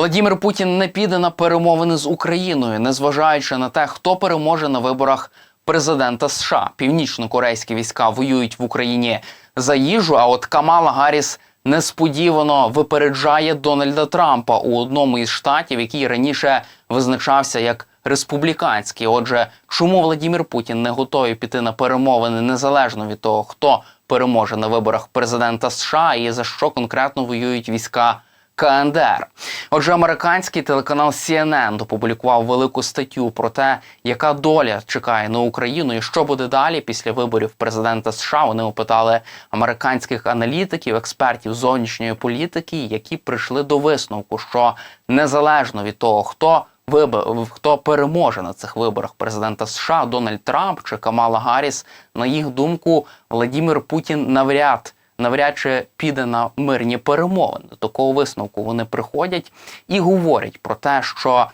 Владімір Путін не піде на перемовини з Україною, незважаючи на те, хто переможе на виборах президента США. Північно-корейські війська воюють в Україні за їжу. А от Камала Гарріс несподівано випереджає Дональда Трампа у одному із штатів, який раніше визначався як республіканський. Отже, чому Владімір Путін не готовий піти на перемовини незалежно від того, хто переможе на виборах президента США і за що конкретно воюють війська? КНДР. Отже, американський телеканал CNN опублікував велику статтю про те, яка доля чекає на Україну і що буде далі після виборів президента США. Вони опитали американських аналітиків, експертів зовнішньої політики, які прийшли до висновку, що незалежно від того, хто виб- хто переможе на цих виборах президента США, Дональд Трамп чи Камала Гарріс, на їх думку, Владімір Путін навряд навряд чи піде на мирні перемовини. До такого висновку вони приходять і говорять про те, що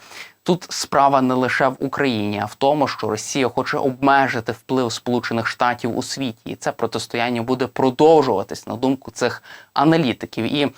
тут справа не лише в Україні, а в тому, що Росія хоче обмежити вплив Сполучених Штатів у світі, і це протистояння буде продовжуватись на думку цих аналітиків. І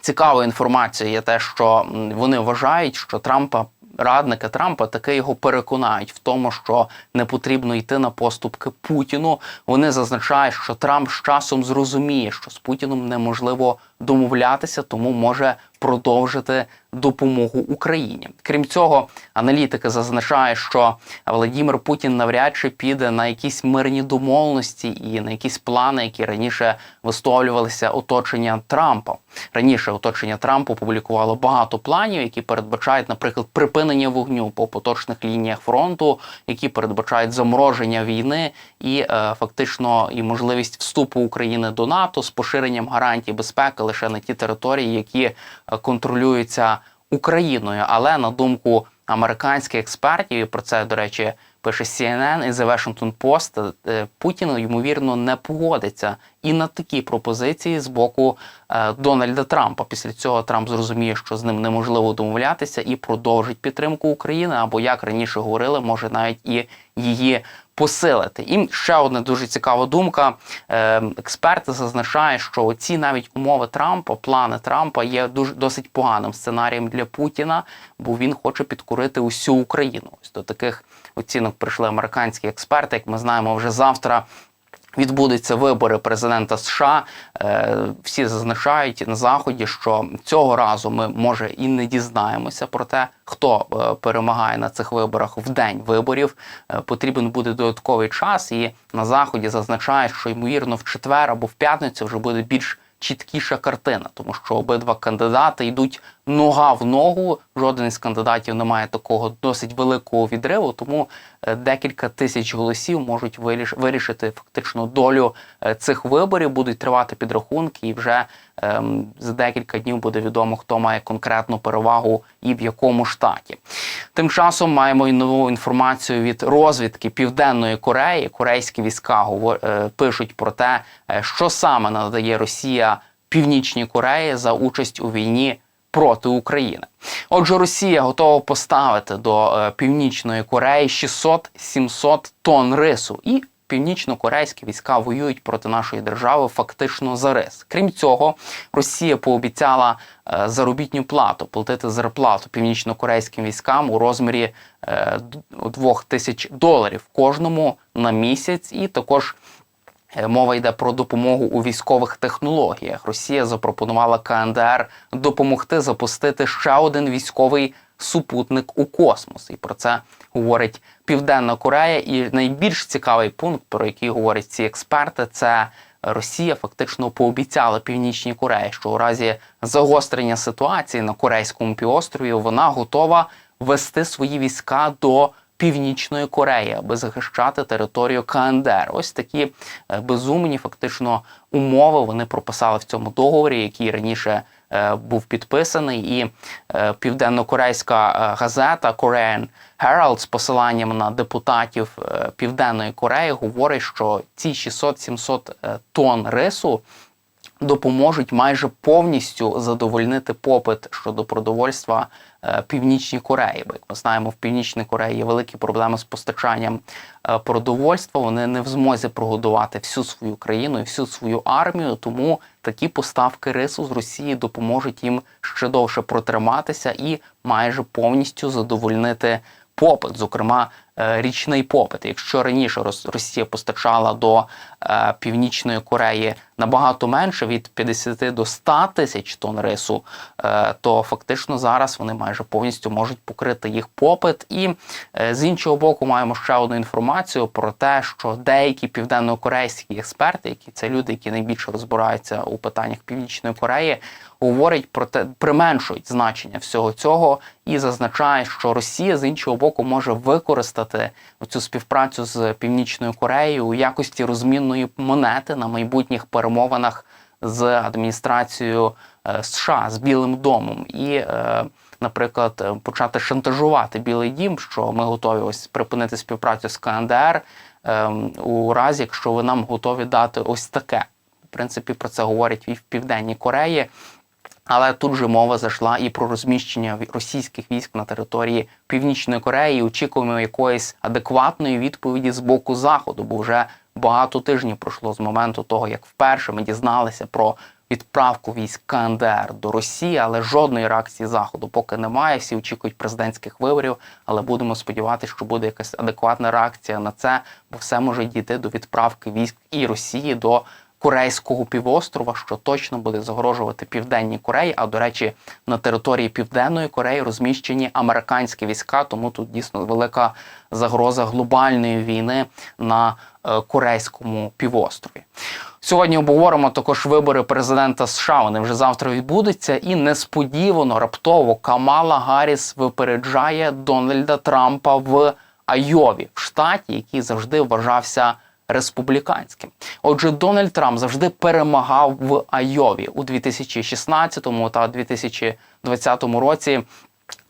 цікавою інформацією є те, що вони вважають, що Трампа. Радники Трампа таки його переконають в тому, що не потрібно йти на поступки Путіну. Вони зазначають, що Трамп з часом зрозуміє, що з Путіном неможливо домовлятися, тому може продовжити допомогу Україні. Крім цього, аналітики зазначають, що Владимир Путін навряд чи піде на якісь мирні домовленості і на якісь плани, які раніше висловлювалися оточення Трампа. Раніше оточення Трампа публікувало багато планів, які передбачають, наприклад, припинення вогню по поточних лініях фронту, які передбачають замороження війни і е, фактично і можливість вступу України до НАТО з поширенням гарантій безпеки лише на ті території, які е, контролюються Україною. Але на думку американських експертів, і про це до речі пише CNN і The Washington Post, е, Путін ймовірно не погодиться і на такі пропозиції з боку е, Дональда Трампа. Після цього Трамп зрозуміє, що з ним неможливо домовлятися і продовжить підтримку України, або як раніше говорили, може навіть і її посилити. І ще одна дуже цікава думка. Е, Експерти зазначають, що ці навіть умови Трампа, плани Трампа є дуже досить поганим сценарієм для Путіна, бо він хоче підкорити усю Україну. Ось до таких оцінок прийшли американські експерти. Як ми знаємо, вже завтра. Відбудуться вибори президента США. Е, Всі зазначають на заході, що цього разу ми може і не дізнаємося про те, хто е, перемагає на цих виборах в день виборів. Е, Потрібен буде додатковий час, і на заході зазначають, що ймовірно в четвер або в п'ятницю вже буде більш чіткіша картина, тому що обидва кандидати йдуть нога в ногу. Жоден із кандидатів не має такого досить великого відриву, тому е, декілька тисяч голосів можуть виріш- вирішити фактично долю е, цих виборів. Будуть тривати підрахунки, і вже ем, за декілька днів буде відомо, хто має конкретну перевагу і в якому штаті. Тим часом маємо і нову інформацію від розвідки Південної Кореї. Корейські війська е, пишуть про те, що саме надає Росія Північній Кореї за участь у війні проти України. Отже, Росія готова поставити до е, Північної Кореї 600-700 тонн рису і. Північно-корейські війська воюють проти нашої держави фактично за рис. Крім цього, Росія пообіцяла е, заробітну плату платити зарплату північно-корейським військам у розмірі е, д- двох тисяч доларів кожному на місяць, і також Мова йде про допомогу у військових технологіях. Росія запропонувала КНДР допомогти запустити ще один військовий супутник у космос. І про це говорить Південна Корея. І найбільш цікавий пункт, про який говорять ці експерти, це Росія фактично пообіцяла Північній Кореї, що у разі загострення ситуації на Корейському півострові вона готова вести свої війська до Північної Кореї, аби захищати територію КНДР. Ось такі е, безумні фактично умови вони прописали в цьому договорі, який раніше е, був підписаний. І е, південно-корейська газета Korean Herald з посиланням на депутатів Південної Кореї говорить, що ці 600-700 е, тонн рису допоможуть майже повністю задовольнити попит щодо продовольства е, Північній Кореї. Бо як ми знаємо, в Північній Кореї є великі проблеми з постачанням е, продовольства. Вони не в змозі прогодувати всю свою країну і всю свою армію. Тому такі поставки рису з Росії допоможуть їм ще довше протриматися і майже повністю задовольнити попит, зокрема річний попит. Якщо раніше Рос- Росія постачала до е, Північної Кореї набагато менше від 50 до 100 тисяч тонн рису, е, то фактично зараз вони майже повністю можуть покрити їх попит. І е, з іншого боку, маємо ще одну інформацію про те, що деякі південнокорейські експерти, які це люди, які найбільше розбираються у питаннях Північної Кореї, говорять про те, применшують значення всього цього і зазначають, що Росія з іншого боку може використати цю співпрацю з Північною Кореєю у якості розмінної монети на майбутніх перемовинах з адміністрацією е, США з Білим домом і. е, Наприклад, почати шантажувати Білий Дім, що ми готові ось припинити співпрацю з КНДР ем, у разі, якщо ви нам готові дати ось таке. В принципі, про це говорять і в Південній Кореї. Але тут же мова зайшла і про розміщення російських військ на території Північної Кореї. Очікуємо якоїсь адекватної відповіді з боку Заходу, бо вже багато тижнів пройшло з моменту того, як вперше ми дізналися про відправку військ КНДР до Росії, але жодної реакції Заходу поки немає. Всі очікують президентських виборів, але будемо сподіватися, що буде якась адекватна реакція на це, бо все може дійти до відправки військ і Росії до Корейського півострова, що точно буде загрожувати Південній Кореї. А до речі, на території Південної Кореї розміщені американські війська, тому тут дійсно велика загроза глобальної війни на е, Корейському півострові. Сьогодні обговоримо також вибори президента США. Вони вже завтра відбудуться, і несподівано раптово Камала Гарріс випереджає Дональда Трампа в Айові, в штаті, який завжди вважався республіканським. Отже, Дональд Трамп завжди перемагав в Айові у 2016 та 2020 році.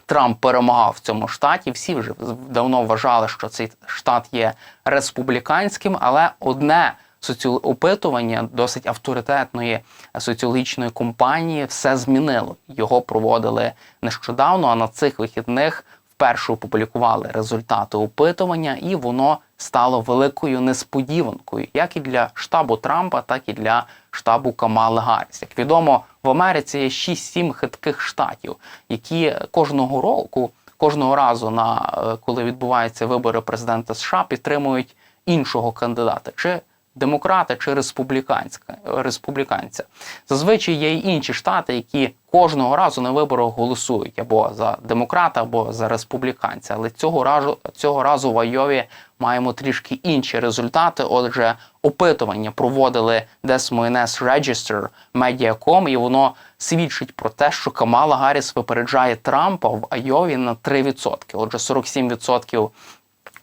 Трамп перемагав в цьому штаті. Всі вже давно вважали, що цей штат є республіканським, але одне соціопитування досить авторитетної соціологічної компанії все змінило. Його проводили нещодавно. А на цих вихідних вперше опублікували результати опитування, і воно стало великою несподіванкою, як і для штабу Трампа, так і для штабу Камали Гарріс. Як відомо, в Америці є 6-7 хитких штатів, які кожного року, кожного разу, на е, коли відбуваються вибори президента США, підтримують іншого кандидата. Чи демократа чи республіканська республіканця. Зазвичай є й інші штати, які кожного разу на виборах голосують або за демократа, або за республіканця. Але цього разу цього разу в Айові маємо трішки інші результати. Отже, опитування проводили Des Moines Register Mediacom, і воно свідчить про те, що Камала Гарріс випереджає Трампа в Айові на 3%. Отже, 47%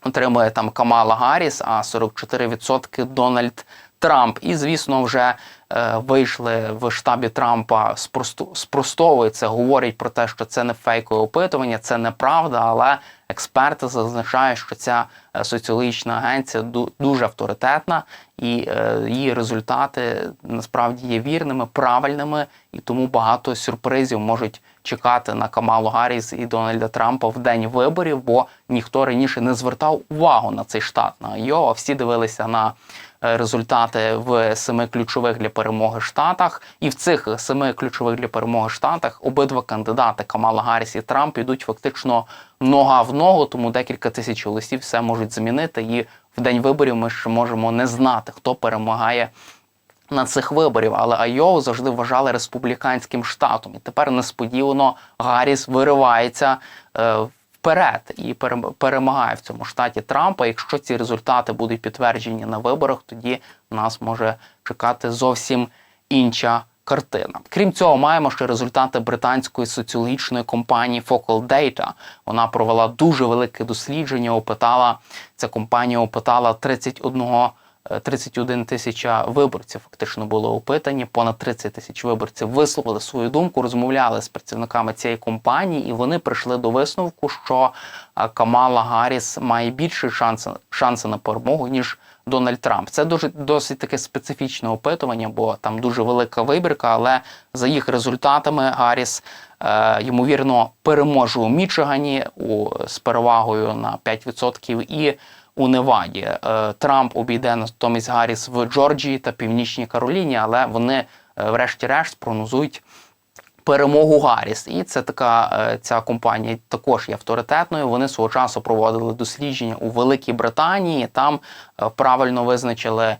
отримує там Камала Гарріс, а 44% Дональд Трамп. І, звісно, вже вийшли в штабі Трампа, спростовують це, говорять про те, що це не фейкове опитування, це неправда, але експерти зазначають, що ця е, соціологічна агенція ду- дуже авторитетна, і е, її результати насправді є вірними, правильними, і тому багато сюрпризів можуть чекати на Камалу Гарріс і Дональда Трампа в день виборів, бо ніхто раніше не звертав увагу на цей штат на Айова. Всі дивилися на е, результати в семи ключових для перемоги штатах, і в цих семи ключових для перемоги штатах обидва кандидати Камала Гарріс і Трамп ідуть фактично нога в ногу, тому декілька тисяч голосів все можуть змінити. І в день виборів ми ще можемо не знати, хто перемагає на цих виборів, але Айову завжди вважали республіканським штатом. І тепер несподівано Гарріс виривається е, вперед і перем- перемагає в цьому штаті Трампа. Якщо ці результати будуть підтверджені на виборах, тоді нас може чекати зовсім інша картина. Крім цього, маємо ще результати британської соціологічної компанії Focal Data. Вона провела дуже велике дослідження. Опитала ця компанія опитала 31 е, 31 тисяча виборців фактично було опитані. Понад 30 тисяч виборців висловили свою думку, розмовляли з працівниками цієї компанії, і вони прийшли до висновку, що е, Камала Гарріс має більше шанси, шанси на перемогу ніж Дональд Трамп. Це дуже досить таке специфічне опитування, бо там дуже велика вибірка, але за їх результатами Гарріс е, ймовірно переможе у Мічигані у, з перевагою на 5% і у Неваді. Е, Трамп обійде натомість Гарріс в Джорджії та Північній Кароліні, але вони, е, врешті-решт, прогнозують перемогу Гарріс. І це така е, ця компанія також є авторитетною. Вони свого часу проводили дослідження у Великій Британії. Там правильно визначили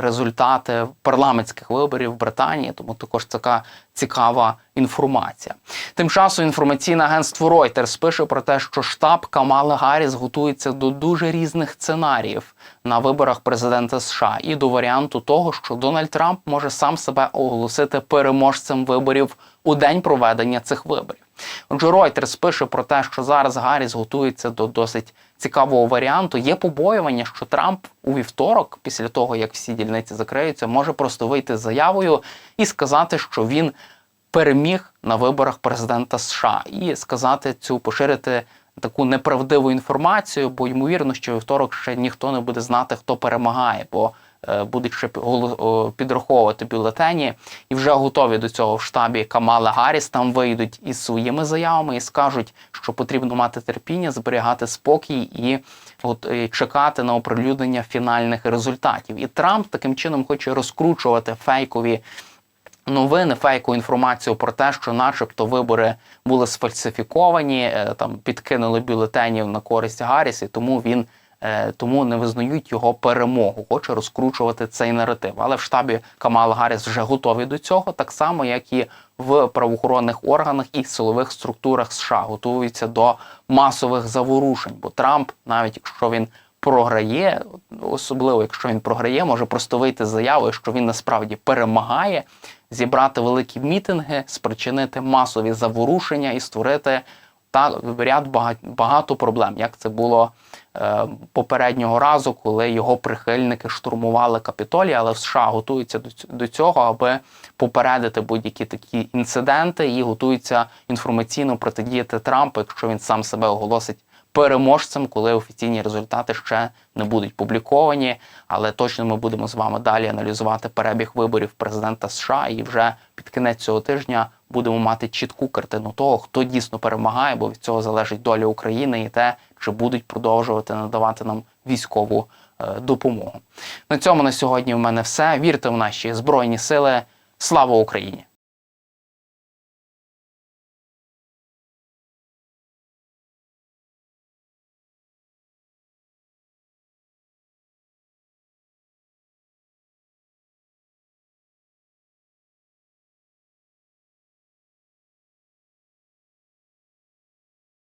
результати парламентських виборів в Британії, тому також така цікава інформація. Тим часом інформаційне агентство Reuters пише про те, що штаб Камали Гарріс готується до дуже різних сценаріїв на виборах президента США і до варіанту того, що Дональд Трамп може сам себе оголосити переможцем виборів у день проведення цих виборів. Отже, Reuters пише про те, що зараз Гарріс готується до досить цікавого варіанту. Є побоювання, що Трамп у вівторок, після того як всі дільниці закриються, може просто вийти з заявою і сказати, що він переміг на виборах президента США, і сказати цю поширити таку неправдиву інформацію, бо ймовірно, що вівторок ще ніхто не буде знати, хто перемагає, бо будуть ще підраховувати бюлетені, і вже готові до цього в штабі Камала Гарріс. Там вийдуть із своїми заявами і скажуть, що потрібно мати терпіння, зберігати спокій і от, е, чекати на оприлюднення фінальних результатів. І Трамп таким чином хоче розкручувати фейкові новини, фейкову інформацію про те, що, начебто, вибори були сфальсифіковані, е, там підкинули бюлетенів на користь Гарріс, і тому він е, тому не визнають його перемогу. Хоче розкручувати цей наратив. Але в штабі Камала Гарріс вже готові до цього, так само як і в правоохоронних органах і силових структурах США готуються до масових заворушень. Бо Трамп, навіть якщо він програє, особливо якщо він програє, може просто вийти з заявою, що він насправді перемагає, зібрати великі мітинги, спричинити масові заворушення і створити та ряд бага- багато проблем, як це було е, попереднього разу, коли його прихильники штурмували Капітолій, але в США готуються до цього, аби попередити будь-які такі інциденти і готуються інформаційно протидіяти Трампу, якщо він сам себе оголосить переможцем, коли офіційні результати ще не будуть публіковані. Але точно ми будемо з вами далі аналізувати перебіг виборів президента США. І вже під кінець цього тижня будемо мати чітку картину того, хто дійсно перемагає, бо від цього залежить доля України і те, чи будуть продовжувати надавати нам військову е, допомогу. На цьому на сьогодні в мене все. Вірте в наші збройні сили. Слава Україні!